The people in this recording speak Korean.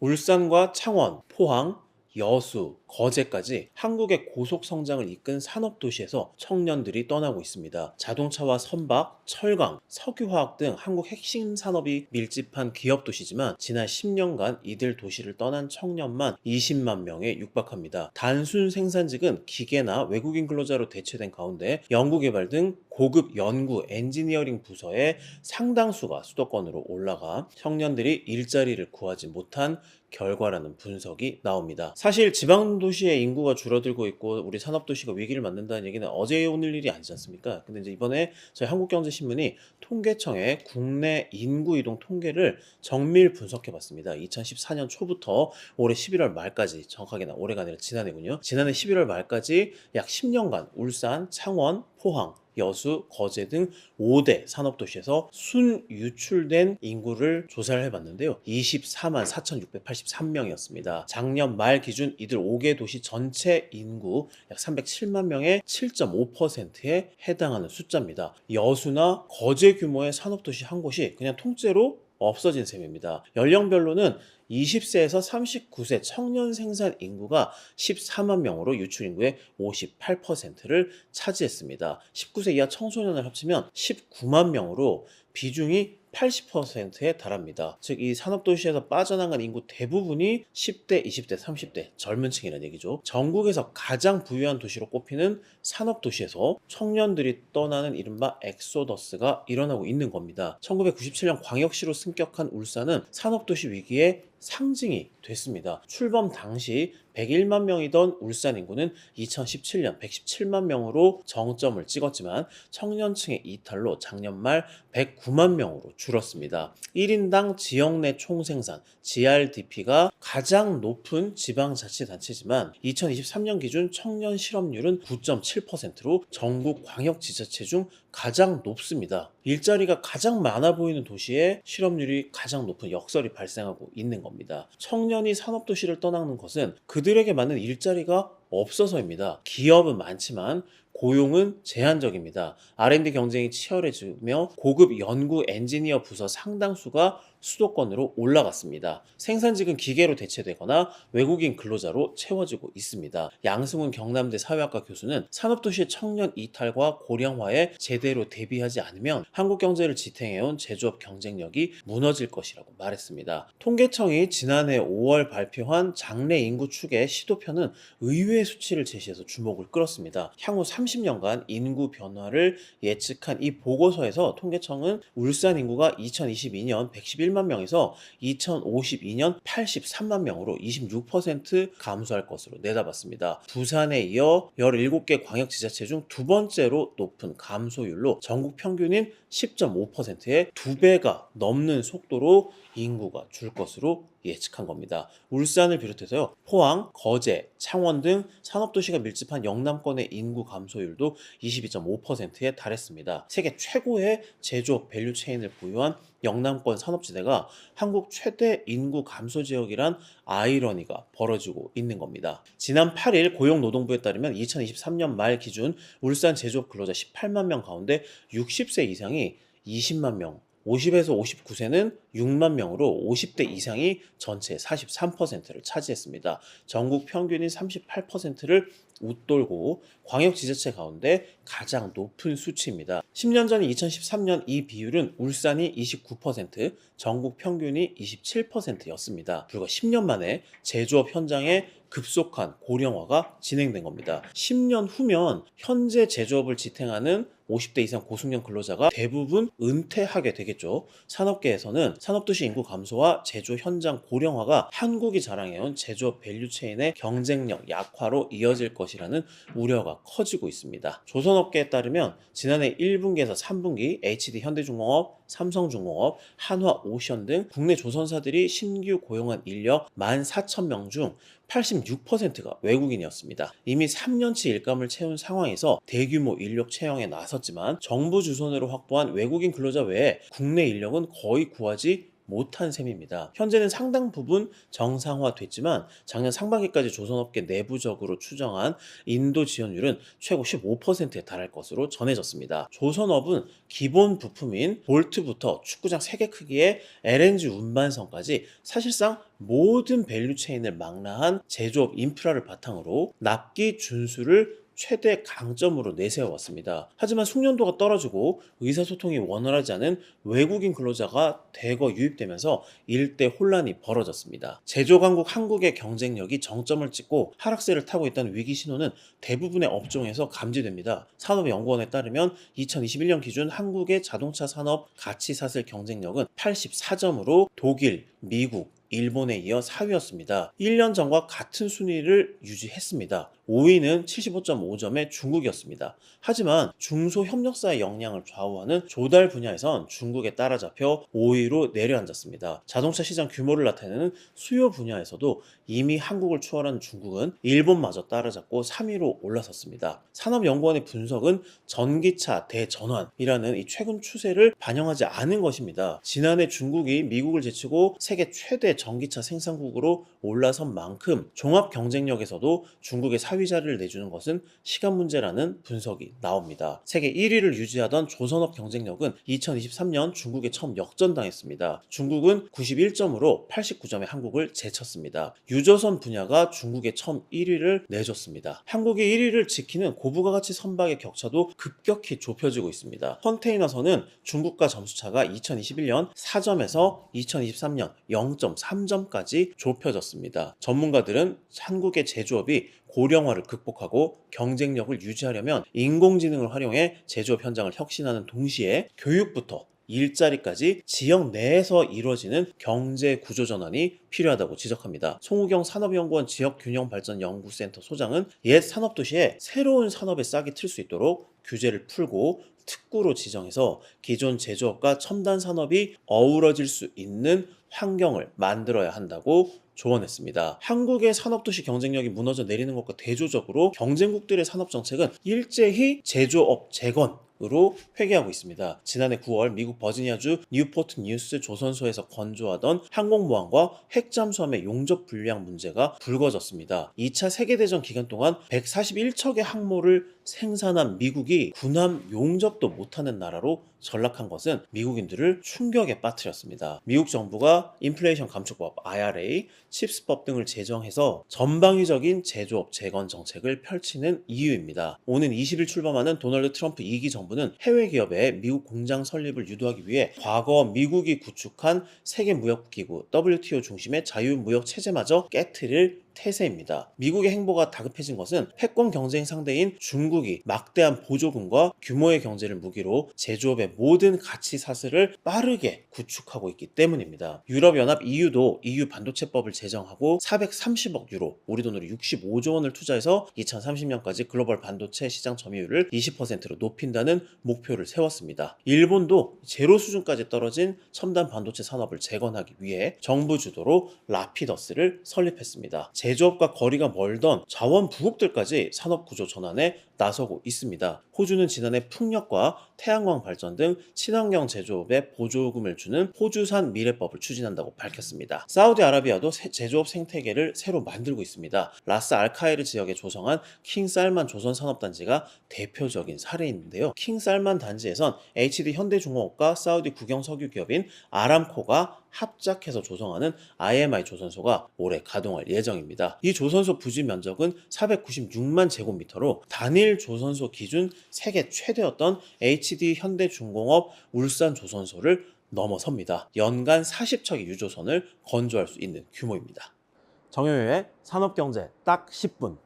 울산과 창원, 포항, 여수, 거제까지 한국의 고속 성장을 이끈 산업 도시에서 청년들이 떠나고 있습니다. 자동차와 선박, 철강, 석유화학 등 한국 핵심 산업이 밀집한 기업 도시지만 지난 10년간 이들 도시를 떠난 청년만 20만 명에 육박합니다. 단순 생산직은 기계나 외국인 근로자로 대체된 가운데 연구개발 등 고급 연구 엔지니어링 부서의 상당수가 수도권으로 올라가 청년들이 일자리를 구하지 못한 결과라는 분석이 나옵니다. 사실 지방 도시의 인구가 줄어들고 있고 우리 산업 도시가 위기를 맞는다는 얘기는 어제 오늘 일이 아니지 않습니까? 근데 이제 이번에 저희 한국경제신문이 통계청의 국내 인구 이동 통계를 정밀 분석해 봤습니다. 2014년 초부터 올해 11월 말까지 정확하게 나 올해가 아니라 지난해군요. 지난해 11월 말까지 약 10년간 울산, 창원, 포항 여수, 거제 등 5대 산업도시에서 순 유출된 인구를 조사를 해봤는데요. 24만 4,683명이었습니다. 작년 말 기준 이들 5개 도시 전체 인구 약 307만 명의 7.5%에 해당하는 숫자입니다. 여수나 거제 규모의 산업도시 한 곳이 그냥 통째로 없어진 셈입니다. 연령별로는 20세에서 39세 청년 생산 인구가 14만 명으로 유출 인구의 58%를 차지했습니다. 19세 이하 청소년을 합치면 19만 명으로 비중이 80%에 달합니다. 즉, 이 산업도시에서 빠져나간 인구 대부분이 10대, 20대, 30대 젊은 층이라는 얘기죠. 전국에서 가장 부유한 도시로 꼽히는 산업도시에서 청년들이 떠나는 이른바 엑소더스가 일어나고 있는 겁니다. 1997년 광역시로 승격한 울산은 산업도시 위기에 상징이 됐습니다. 출범 당시 101만 명이던 울산 인구는 2017년 117만 명으로 정점을 찍었지만 청년층의 이탈로 작년 말 109만 명으로 줄었습니다. 1인당 지역 내 총생산 GRDP가 가장 높은 지방자치단체지만 2023년 기준 청년 실업률은 9.7%로 전국 광역 지자체 중 가장 높습니다. 일자리가 가장 많아 보이는 도시에 실업률이 가장 높은 역설이 발생하고 있는 겁니다. 청년이 산업도시를 떠나는 것은 그들에게 맞는 일자리가 없어서입니다. 기업은 많지만 고용은 제한적입니다. R&D 경쟁이 치열해지며 고급 연구 엔지니어 부서 상당수가 수도권으로 올라갔습니다. 생산직은 기계로 대체되거나 외국인 근로자로 채워지고 있습니다. 양승훈 경남대 사회학과 교수는 산업도시의 청년 이탈과 고령화에 제대로 대비하지 않으면 한국 경제를 지탱해온 제조업 경쟁력이 무너질 것이라고 말했습니다. 통계청이 지난해 5월 발표한 장래 인구 추계 시도표는 의외의 수치를 제시해서 주목을 끌었습니다. 향후 30년간 인구 변화를 예측한 이 보고서에서 통계청은 울산 인구가 2022년 111 1만 명에서 2052년 83만 명으로 26% 감소할 것으로 내다봤습니다. 부산에 이어 17개 광역지자체 중 두 번째로 높은 감소율로 전국 평균인 10.5%의 두 배가 넘는 속도로 인구가 줄 것으로 예측한 겁니다. 울산을 비롯해서요, 포항, 거제, 창원 등 산업도시가 밀집한 영남권의 인구 감소율도 22.5%에 달했습니다. 세계 최고의 제조업 밸류 체인을 보유한 영남권 산업지대가 한국 최대 인구 감소 지역이란 아이러니가 벌어지고 있는 겁니다. 지난 8일 고용노동부에 따르면 2023년 말 기준 울산 제조업 근로자 18만 명 가운데 60세 이상이 20만 명, 50에서 59세는 6만 명으로 50대 이상이 전체 43%를 차지했습니다. 전국 평균인 38%를 웃돌고 광역 지자체 가운데 가장 높은 수치입니다. 10년 전인 2013년 이 비율은 울산이 29%, 전국 평균이 27%였습니다. 불과 10년 만에 제조업 현장에 급속한 고령화가 진행된 겁니다. 10년 후면 현재 제조업을 지탱하는 50대 이상 고숙련 근로자가 대부분 은퇴하게 되겠죠. 산업계에서는 산업도시 인구 감소와 제조 현장 고령화가 한국이 자랑해온 제조업 밸류체인의 경쟁력 약화로 이어질 것이라는 우려가 커지고 있습니다. 조선업계에 따르면 지난해 1분기에서 3분기 HD 현대중공업, 삼성중공업, 한화오션 등 국내 조선사들이 신규 고용한 인력 14,000명 중 86%가 외국인이었습니다. 이미 3년치 일감을 채운 상황에서 대규모 인력 채용에 나섰지만 정부 주선으로 확보한 외국인 근로자 외에 국내 인력은 거의 구하지 못한 셈입니다. 현재는 상당 부분 정상화됐지만 작년 상반기까지 조선업계 내부적으로 추정한 인도 지원율은 최고 15%에 달할 것으로 전해졌습니다. 조선업은 기본 부품인 볼트부터 축구장 3개 크기의 LNG 운반선까지 사실상 모든 밸류 체인을 망라한 제조업 인프라를 바탕으로 납기 준수를 최대 강점으로 내세워왔습니다. 하지만 숙련도가 떨어지고 의사소통이 원활하지 않은 외국인 근로자가 대거 유입되면서 일대 혼란이 벌어졌습니다. 제조 강국 한국의 경쟁력이 정점을 찍고 하락세를 타고 있다는 위기 신호는 대부분의 업종에서 감지됩니다. 산업연구원에 따르면 2021년 기준 한국의 자동차 산업 가치 사슬 경쟁력은 84점으로 독일, 미국, 일본에 이어 4위였습니다. 1년 전과 같은 순위를 유지했습니다. 5위는 75.5점의 중국이었습니다. 하지만 중소협력사의 역량을 좌우하는 조달 분야에선 중국에 따라잡혀 5위로 내려앉았습니다. 자동차 시장 규모를 나타내는 수요 분야에서도 이미 한국을 추월한 중국은 일본마저 따라잡고 3위로 올라섰습니다. 산업연구원의 분석은 전기차 대전환이라는 이 최근 추세를 반영하지 않은 것입니다. 지난해 중국이 미국을 제치고 세계 최대 전기차 생산국으로 올라선 만큼 종합 경쟁력에서도 중국의 4위 자리를 내주는 것은 시간 문제라는 분석이 나옵니다. 세계 1위를 유지하던 조선업 경쟁력은 2023년 중국에 처음 역전당했습니다. 중국은 91점으로 89점의 한국을 제쳤습니다. 유조선 분야가 중국에 처음 1위를 내줬습니다. 한국이 1위를 지키는 고부가가치 선박의 격차도 급격히 좁혀지고 있습니다. 컨테이너선은 중국과 점수차가 2021년 4점에서 2023년 0.3점까지 좁혀졌습니다. 전문가들은 한국의 제조업이 고령화를 극복하고 경쟁력을 유지하려면 인공지능을 활용해 제조업 현장을 혁신하는 동시에 교육부터 일자리까지 지역 내에서 이루어지는 경제 구조 전환이 필요하다고 지적합니다. 송우경 산업연구원 지역균형발전연구센터 소장은 옛 산업도시에 새로운 산업의 싹이 틀 수 있도록 규제를 풀고 특구로 지정해서 기존 제조업과 첨단 산업이 어우러질 수 있는 환경을 만들어야 한다고 조언했습니다. 한국의 산업도시 경쟁력이 무너져 내리는 것과 대조적으로 경쟁국들의 산업정책은 일제히 제조업 재건 으로 회귀하고 있습니다. 지난해 9월 미국 버지니아주 뉴포트 뉴스 조선소에서 건조하던 항공모함과 핵잠수함의 용접 불량 문제가 불거졌습니다. 2차 세계대전 기간 동안 141척의 항모를 생산한 미국이 군함 용접도 못하는 나라로 전락한 것은 미국인들을 충격에 빠뜨렸습니다. 미국 정부가 인플레이션 감축법 IRA, 칩스법 등을 제정해서 전방위적인 제조업 재건 정책을 펼치는 이유입니다. 오는 20일 출범하는 도널드 트럼프 2기 정부는 해외 기업에 미국 공장 설립을 유도하기 위해 과거 미국이 구축한 세계 무역기구 WTO 중심의 자유무역 체제마저 깨트릴 태세입니다. 미국의 행보가 다급해진 것은 패권 경쟁 상대인 중국이 막대한 보조금과 규모의 경제를 무기로 제조업의 모든 가치 사슬을 빠르게 구축하고 있기 때문입니다. 유럽연합 EU도 EU 반도체법을 제정하고 430억 유로, 우리 돈으로 65조 원을 투자해서 2030년까지 글로벌 반도체 시장 점유율을 20%로 높인다는 목표를 세웠습니다. 일본도 제로 수준까지 떨어진 첨단 반도체 산업을 재건하기 위해 정부 주도로 라피더스를 설립했습니다. 제조업과 거리가 멀던 자원 부국들까지 산업 구조 전환에 나서고 있습니다. 호주는 지난해 풍력과 태양광 발전 등 친환경 제조업에 보조금을 주는 호주산 미래법을 추진한다고 밝혔습니다. 사우디아라비아도 제조업 생태계를 새로 만들고 있습니다. 라스 알카이르 지역에 조성한 킹살만 조선 산업단지가 대표적인 사례인데요. 킹살만 단지에선 HD 현대중공업과 사우디 국영 석유 기업인 아람코가 합작해서 조성하는 IMI 조선소가 올해 가동할 예정입니다. 이 조선소 부지 면적은 496만 제곱미터로 단일 조선소 기준 세계 최대였던 HD 현대중공업 울산 조선소를 넘어섭니다. 연간 40척의 유조선을 건조할 수 있는 규모입니다. 정효의 산업경제 딱 10분